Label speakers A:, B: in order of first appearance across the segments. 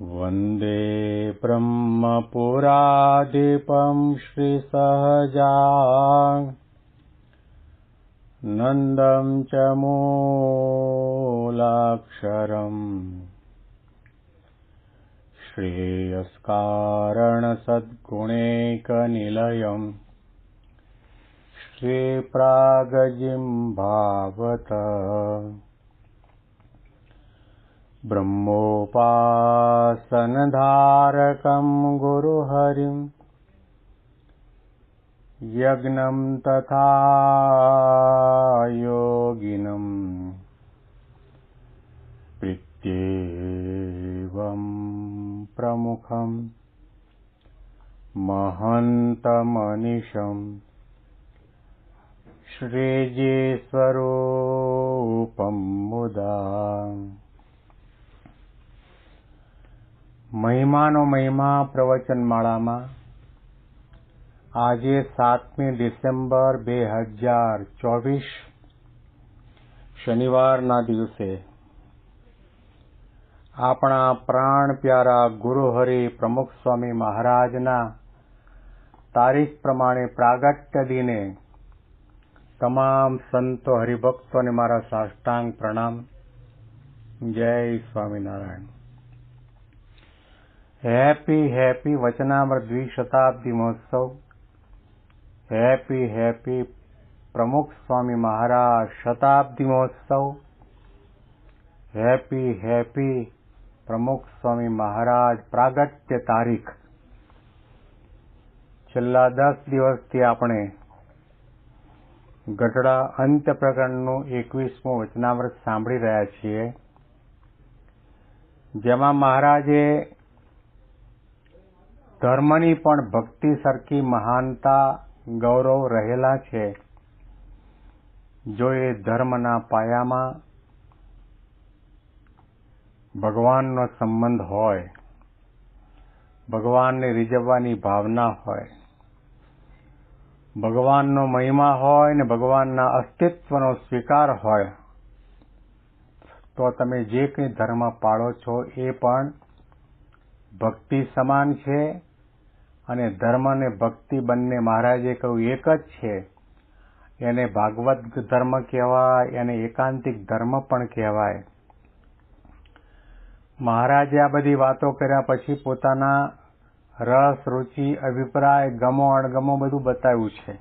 A: वन्दे ब्रह्मपुराधिपं श्रीसहजा नन्दं च मूलाक्षरम् श्रेयस्कारणसद्गुणैकनिलयम् श्रीप्रागजिम्भावत। ब्रह्मोपासनधारकं गुरुहरिम् यज्ञं तथा योगिनम् प्रीत्येवं प्रमुखम् महन्तमनिशम् श्रीजीस्वरूपं मुदा મહિમાનો મહિમા પ્રવચન માળામાં આજે સાતમી ડિસેમ્બર બે હજાર ચોવીસ શનિવારના દિવસે આપણા પ્રાણ પ્યારા ગુરુહરિ પ્રમુખ સ્વામી મહારાજના તારીખ પ્રમાણે પ્રાગટ્ય દિને તમામ સંતો હરિભક્તોને મારા સાષ્ટાંગ પ્રણામ. જય સ્વામિનારાયણ. હેપી હેપી વચનામૃત દ્વિશતાબ્દી મહોત્સવ હેપી હેપી પ્રમુખ સ્વામી મહારાજ શતાબ્દી મહોત્સવ હેપી હેપી પ્રમુખ સ્વામી મહારાજ પ્રાગટ્ય તારીખ. છેલ્લા દસ દિવસથી આપણે ગઢડા અંત્ય પ્રકરણનું એકવીસમું વચનામૃત સાંભળી રહ્યા છીએ. જેમાં મહારાજે ધર્મની પણ ભક્તિ સરખી મહાનતા, ગૌરવ રહેલા છે. જો એ ધર્મના પાયામાં ભગવાનનો સંબંધ હોય, ભગવાનને રીઝવવાની ભાવના હોય ભગવાનનો મહિમા હોય ને ભગવાનના અસ્તિત્વનો સ્વીકાર હોય, તો તમે જે કંઈ ધર્મ પાળો છો એ પણ ભક્તિ સમાન છે અને ધર્મ અને ભક્તિ બંને મહારાજે કહ્યું એક જ છે. એને ભાગવત ધર્મ કહેવાય, એને એકાંતિક ધર્મ પણ કહેવાય. મહારાજે આ બધી વાતો કર્યા પછી પોતાના રસ, રુચિ, અભિપ્રાય, ગમો, અણગમો બધું બતાવ્યું છે.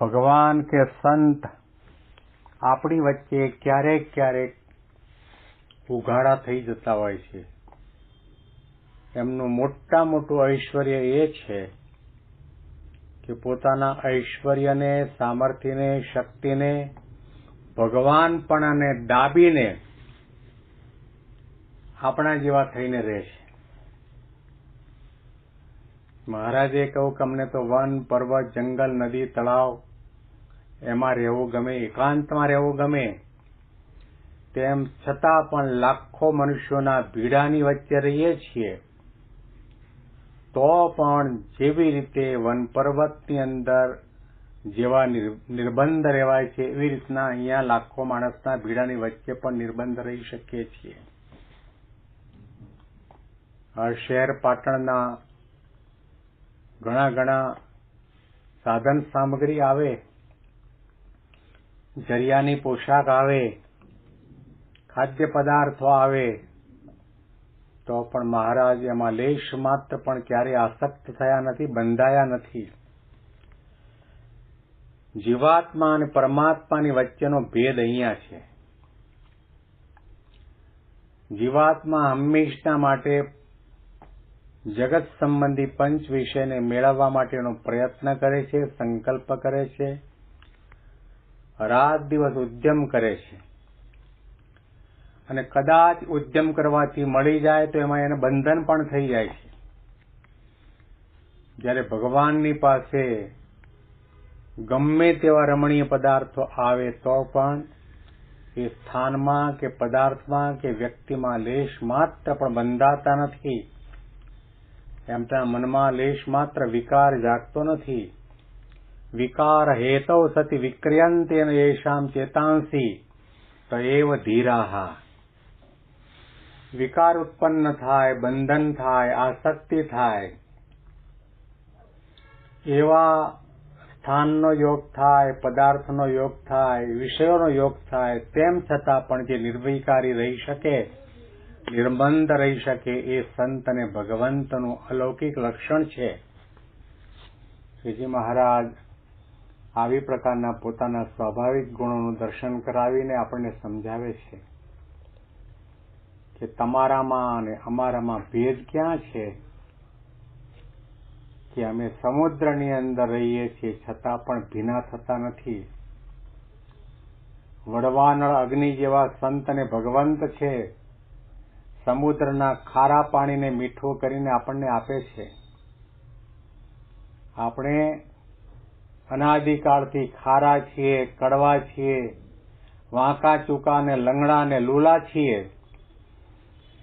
A: ભગવાન કે સંત આપણી વચ્ચે ક્યારેક ક્યારેક ઉઘાડા થઈ જતા હોય છે. એમનું મોટા મોટું ઐશ્વર્ય એ છે કે પોતાના ઐશ્વર્યને, સામર્થ્યને, શક્તિને ભગવાન પણ અને દાબીને આપણા જેવા થઈને રહે છે મહારાજે કહ્યું કે અમને તો વન, પર્વત, જંગલ, નદી, તળાવ, એમાં રહેવું ગમે, એકાંતમાં રહેવું ગમે. તેમ છતાં પણ લાખો મનુષ્યોના ભીડાની વચ્ચે રહીએ છીએ. તો પણ જેવી રીતે વન પર્વતની અંદર જેવા નિર્બંધ રહેવાય છે, એવી રીતના અહીંયા લાખો માણસના ભીડાની વચ્ચે પણ નિર્બંધ રહી શકીએ છીએ. શહેર પાટણના ઘણા ઘણા સાધન સામગ્રી આવે, જરિયાની પોશાક આવે, ખાદ્ય પદાર્થો આવે, તો પણ મહારાજ એમાં લેશ માત્ર પણ ક્યારે આસક્ત થયા નથી, બંધાયા નથી. જીવાત્મા અને પરમાત્માની વચ્ચેનો ભેદ અહીંયા છે. જીવાત્મા હંમેશના માટે જગત સંબંધી પંચ વિષયને મેળવવા માટેનો પ્રયત્ન કરે છે, સંકલ્પ કરે છે, રાત દિવસ ઉદ્યમ કરે છે. અને કદાચ ઉદ્યમ કરવાથી મળી જાય તો એમાં એને બંધન પણ થઈ જાય છે. જ્યારે ભગવાનની પાસે ગમે તેવા રમણીય પદાર્થો આવે તો પણ એ સ્થાનમાં કે પદાર્થમાં કે વ્યક્તિમાં લેશ માત્ર પણ બંધાતા નથી. એમના મનમાં લેશ માત્ર વિકાર જાગતો નથી. વિકાર હેતવ સતી વિક્રિયંતેન યેષામ ચેતાંસી તો એવ ધીરાહા. વિકાર ઉત્પન્ન થાય, બંધન થાય, આસક્તિ થાય. એવા સ્થાનનો યોગ થાય, પદાર્થનો યોગ થાય, વિષયોનો યોગ થાય, તેમ છતાં પણ જે નિર્વિકારી રહી શકે નિર્બંધ રહી શકે એ સંત અને ભગવંતનું અલૌકિક લક્ષણ છે. શ્રીજી મહારાજ આવી પ્રકારના પોતાના સ્વાભાવિક ગુણોનું દર્શન કરાવીને આપણને સમજાવે છે કે તમારામાં અને અમારામાં ભેદ ક્યાં છે? કે અમે સમુદ્રની અંદર રહીએ છીએ છતાં પણ ભીના થતા નથી. વડવાનળ અગ્નિ જેવા સંત અને ભગવંત છે. સમુદ્રના ખારા પાણીને મીઠું કરીને આપણને આપે છે. આપણે અનાદિકાળથી ખારા છીએ, કડવા છીએ, વાંકા ચૂકા ને લંગડા ને લૂલા છીએ.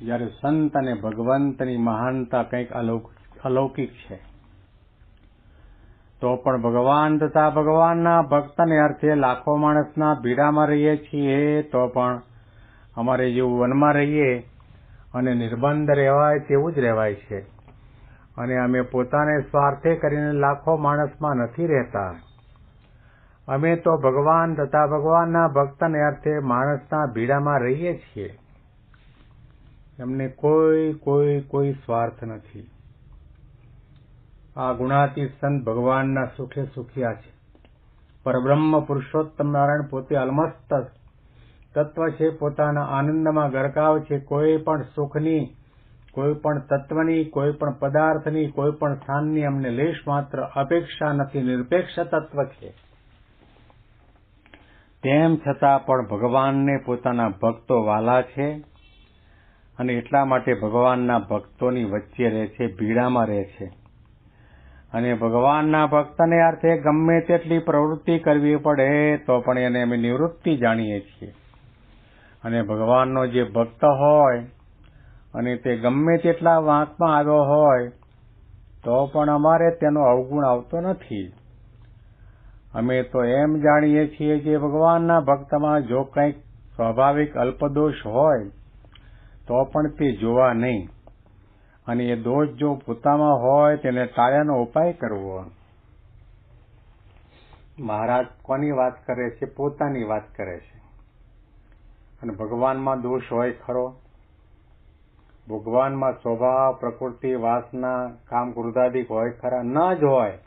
A: જ્યારે સંત અને ભગવંતની મહાનતા કંઈક અલૌકિક છે. તો પણ ભગવાન તથા ભગવાનના ભક્તને અર્થે લાખો માણસના ભીડામાં રહીએ છીએ, તો પણ અમારે જેવું વનમાં રહીએ અને નિર્બંધ રહેવાય તેવું જ રહેવાય છે. અને અમે પોતાને સ્વાર્થે કરીને લાખો માણસમાં નથી રહેતા. અમે તો ભગવાન તથા ભગવાનના ભક્તને અર્થે માણસના ભીડામાં રહીએ છીએ. એમને કોઈ કોઈ કોઈ સ્વાર્થ નથી. આ ગુણાતીત સંત ભગવાનના સુખે સુખિયા છે. પરબ્રહ્મ પુરુષોત્તમ નારાયણ પોતે અલમસ્ત તત્વ છે પોતાના આનંદમાં ગરકાવ છે કોઈ પણ સુખની, કોઈ પણ તત્વની, કોઈ પણ પદાર્થની, કોઈ પણ સ્થાનની અમને લેશ માત્ર અપેક્ષા નથી, નિરપેક્ષ તત્વ છે. તેમ છતાં પણ ભગવાનને પોતાના ભક્તો વાલા છે અને એટલા માટે ભગવાનના ભક્તોની વચ્ચે રહે છે ભીડામાં રહે છે. અને ભગવાનના ભક્તને અર્થે ગમે તેટલી પ્રવૃત્તિ કરવી પડે તો પણ એને અમે નિવૃત્તિ જાણીએ છીએ. અને ભગવાનનો જે ભક્ત હોય અને તે ગમે તેટલા વાંકમાં આવ્યો હોય, તો પણ અમારે તેનો અવગુણ આવતો નથી. અમે તો એમ જાણીએ છીએ કે ભગવાનના ભક્તમાં જો કંઈક સ્વાભાવિક અલ્પદોષ હોય, તો પણ તે જોવા નહીં. અને એ દોષ જો પોતામાં હોય, તેને ટાળ્યાનો ઉપાય કરવો. મહારાજ કોની વાત કરે છે? પોતાની વાત કરે છે. અને ભગવાનમાં દોષ હોય ખરો. ભગવાનમાં સ્વભાવ, પ્રકૃતિ, વાસના, કામ ક્રોધાદિક હોય ખરા, ન જ હોય.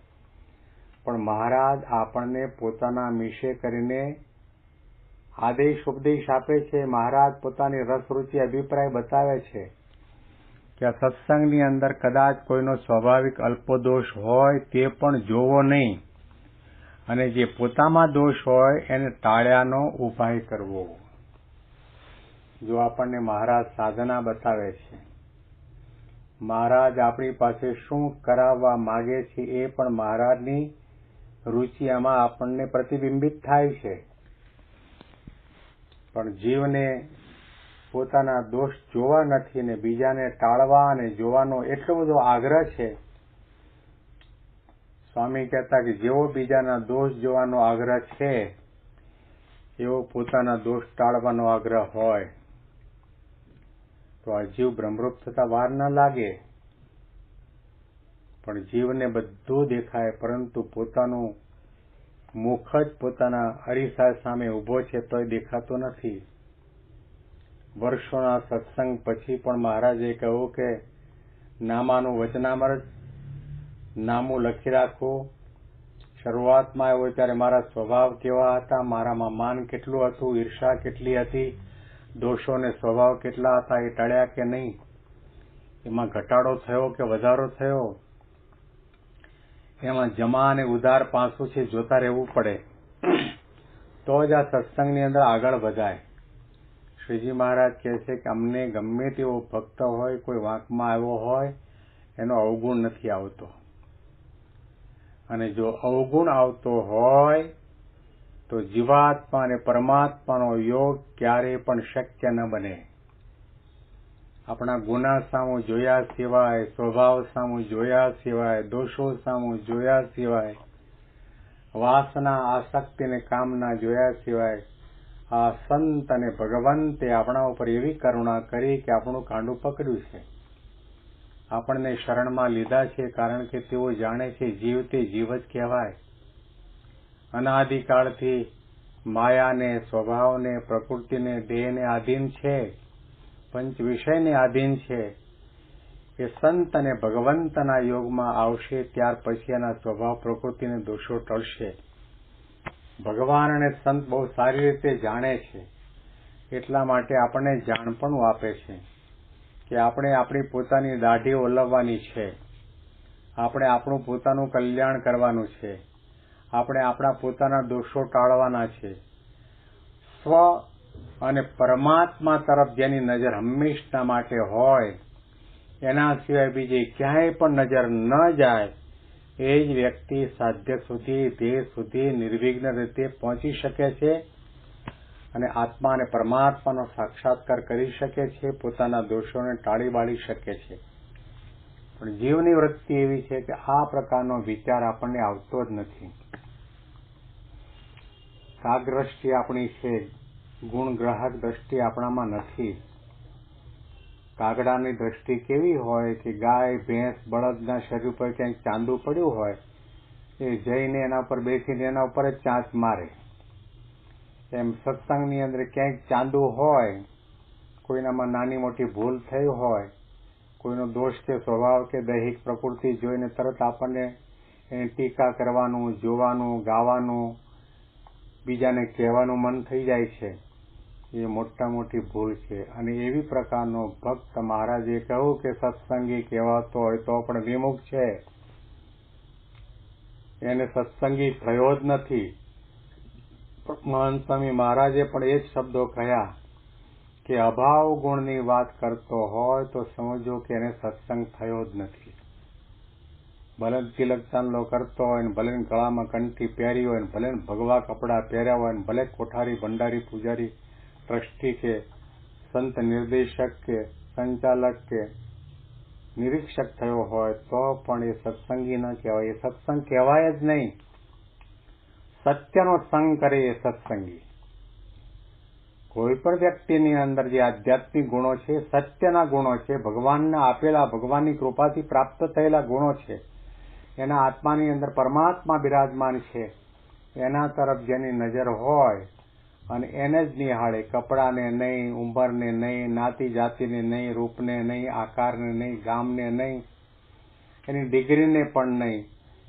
A: પણ મહારાજ આપણને પોતાના મિશે કરીને આદેશ ઉપદેશ આપે છે. મહારાજ પોતાની રસરૂચિ, અભિપ્રાય બતાવે છે કે આ સત્સંગની અંદર કદાચ કોઈનો સ્વાભાવિક અલ્પદોષ હોય તે પણ જોવો નહીં. અને જે પોતામાં દોષ હોય એને ટાળ્યાનો ઉપાય કરવો. જો આપણને મહારાજ સાધના બતાવે છે. મહારાજ આપણી પાસે શું કરાવવા માગે છે એ પણ મહારાજની રુચિ આમાં આપણને પ્રતિબિંબિત થાય છે. પણ જીવને પોતાના દોષ જોવા નથી ને બીજાને ટાળવા અને જોવાનો એટલો બધો આગ્રહ છે. સ્વામી કહેતા કે જેવો બીજાના દોષ જોવાનો આગ્રહ છે, એવો પોતાના દોષ ટાળવાનો આગ્રહ હોય. તો આ જીવ ભ્રમરૂપ થતા વાર ના લાગે. પણ જીવને બધું દેખાય, પરંતુ પોતાનું મુખ જ પોતાના અરીસા સામે ઊભો છે તોય દેખાતો નથી. વર્ષોના સત્સંગ પછી પણ મહારાજે કહ્યું કે, નામાનું વચનામૃત નામું લખી રાખવું શરૂઆતમાં આવ્યો ત્યારે મારા સ્વભાવ કેવા હતા, મારામાં માન કેટલું હતું, ઈર્ષા કેટલી હતી દોષો ને સ્વભાવ કેટલા હતા એ ટળ્યા કે નહીં? એમાં ઘટાડો થયો કે વધારો થયો? એમાં જમા અને ઉધાર પાસું છે, જોતા રહેવું પડે. તો જ આ સત્સંગની અંદર આગળ વધાય. શ્રીજી મહારાજ કહે છે કે અમને ગમે તેવો ભક્ત હોય, કોઈ વાંકમાં આવ્યો હોય, એનો અવગુણ નથી આવતો. અને જો અવગુણ આવતો હોય તો જીવાત્મા અને પરમાત્માનો યોગ ક્યારેય પણ શક્ય ન બને. આપણા ગુના સામું જોયા સિવાય, સ્વભાવ સામું જોયા સિવાય, દોષો સામું જોયા સિવાય, વાસના, આસક્તિ અને કામના જોયા સિવાય, આ સંત અને ભગવંતે આપણા ઉપર એવી કરુણા કરી કે આપણું કાંડું પકડ્યું છે. આપણને શરણમાં લીધા છે કારણ કે તેઓ જાણે છે જીવ તે જીવ જ કહેવાય. અનાદિકાળથી માયાને, સ્વભાવને, પ્રકૃતિને, દેહને આધીન છે, પંચ વિષયને આધીન છે, એ સંત અને ભગવંતના યોગમાં આવશે, ત્યાર પછી એના સ્વભાવ, પ્રકૃતિને દોષો ટળશે. ભગવાન અને સંત બહુ સારી રીતે જાણે છે. એટલા માટે આપણને જાણપણું આપે છે કે આપણે આપણી પોતાની દાઢી ઓલવવાની છે. આપણે આપણું પોતાનું કલ્યાણ કરવાનું છે. આપણે આપણા પોતાના દોષો ટાળવાના છે. સ્વ અને પરમાત્મા તરફ જેની નજર હંમેશના માટે હોય, એના સિવાય બીજે ક્યાંય પણ નજર ન જાય, એ જ વ્યક્તિ સાધ્ય સુધી, ધ્યેય સુધી નિર્વિઘ્ન રીતે પહોંચી શકે છે અને આત્મા અને પરમાત્માનો સાક્ષાત્કાર કરી શકે છે, પોતાના દોષોને ટાળી બાળી શકે છે. પણ જીવની વૃત્તિ એવી છે કે આ પ્રકારનો વિચાર આપણને આવતો જ નથી. કાગ્રષ્ટિ આપણી છે ગુણ ગ્રાહક દ્રષ્ટિ આપણામાં નથી. કાગડાની દ્રષ્ટિ કેવી હોય કે ગાય, ભેંસ, બળદના શરીર પર ક્યાંક ચાંદુ પડ્યું હોય, એ જઈને એના પર બેસીને એના ઉપર જ ચાંચ મારે. એમ સત્સંગની અંદર ક્યાંક ચાંદુ હોય, કોઈનામાં નાની મોટી ભૂલ થઈ હોય કોઈનો દોષ કે સ્વભાવ કે દૈહિક પ્રકૃતિ જોઈને તરત આપણને ટીકા કરવાનું, જોવાનું, ગાવાનું, બીજાને કહેવાનું મન થઈ જાય છે. એ મોટા મોટી ભૂલ છે. અને એવી પ્રકારનો ભક્ત મહારાજે કહ્યું કે સત્સંગી કહેવાતો હોય તો પણ વિમુખ છે. એને સત્સંગી થયો જ નથી. મહાન સ્વામી મહારાજે પણ એ જ શબ્દો કહ્યા. કે અભાવ ગુણની વાત કરતો હોય તો સમજો કે એને સત્સંગ થયો જ નથી. ભલે તિલક ચાંદલો કરતો હોય ને ભલે ગળામાં કંઠી પહેરી હોય ભલે ભગવા કપડાં પહેર્યા હોય ભલે કોઠારી, ભંડારી, પૂજારી, ટ્રસ્ટી કે સંત નિર્દેશક કે સંચાલક કે નિરીક્ષક થયો હોય તો પણ એ સત્સંગી ન કહેવાય. એ સત્સંગ કહેવાય જ નહીં. સત્યનો સંગ કરે એ સત્સંગી. કોઈ પણ વ્યક્તિની અંદર જે આધ્યાત્મિક ગુણો છે, સત્યના ગુણો છે, ભગવાનના આપેલા ભગવાનની કૃપાથી પ્રાપ્ત થયેલા ગુણો છે, એના આત્માની અંદર પરમાત્મા બિરાજમાન છે, એના તરફ જેની નજર હોય અને એને જ નિહાળે, કપડાને નહીં ઉંમરને નહીં નાતી જાતિને નહીં, રૂપને નહીં, આકારને નહીં, ગામને નહીં, એની ડિગ્રીને પણ નહીં,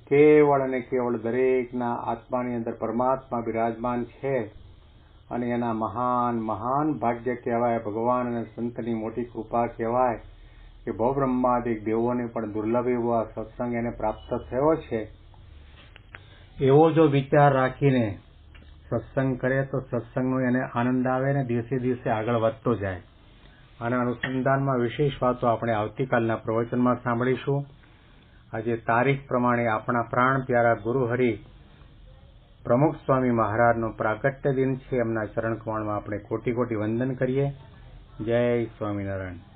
A: કેવળ અને કેવળ દરેકના આત્માની અંદર પરમાત્મા બિરાજમાન છે. અને એના મહાન મહાન ભાગ્ય કહેવાય, ભગવાન અને સંતની મોટી કૃપા કહેવાય કે ભવબ્રહ્માદિક દેવોને પણ દુર્લભ એવો આ સત્સંગ એને પ્રાપ્ત થયો છે. એવો જો વિચાર રાખીને સત્સંગ કરે તો સત્સંગનો એને આનંદ આવે ને દિવસે દિવસે આગળ વધતો જાય. આના અનુસંધાનમાં વિશેષ વાતો આપણે આવતીકાલના પ્રવચનમાં સાંભળીશું. આજે તારીખ પ્રમાણે આપણા પ્રાણ પ્યારા ગુરુહરિ પ્રમુખ સ્વામી મહારાજનો પ્રાગટ્ય દિન છે. એમના ચરણ કમળમાં આપણે કોટી કોટી વંદન કરીએ. જય સ્વામિનારાયણ.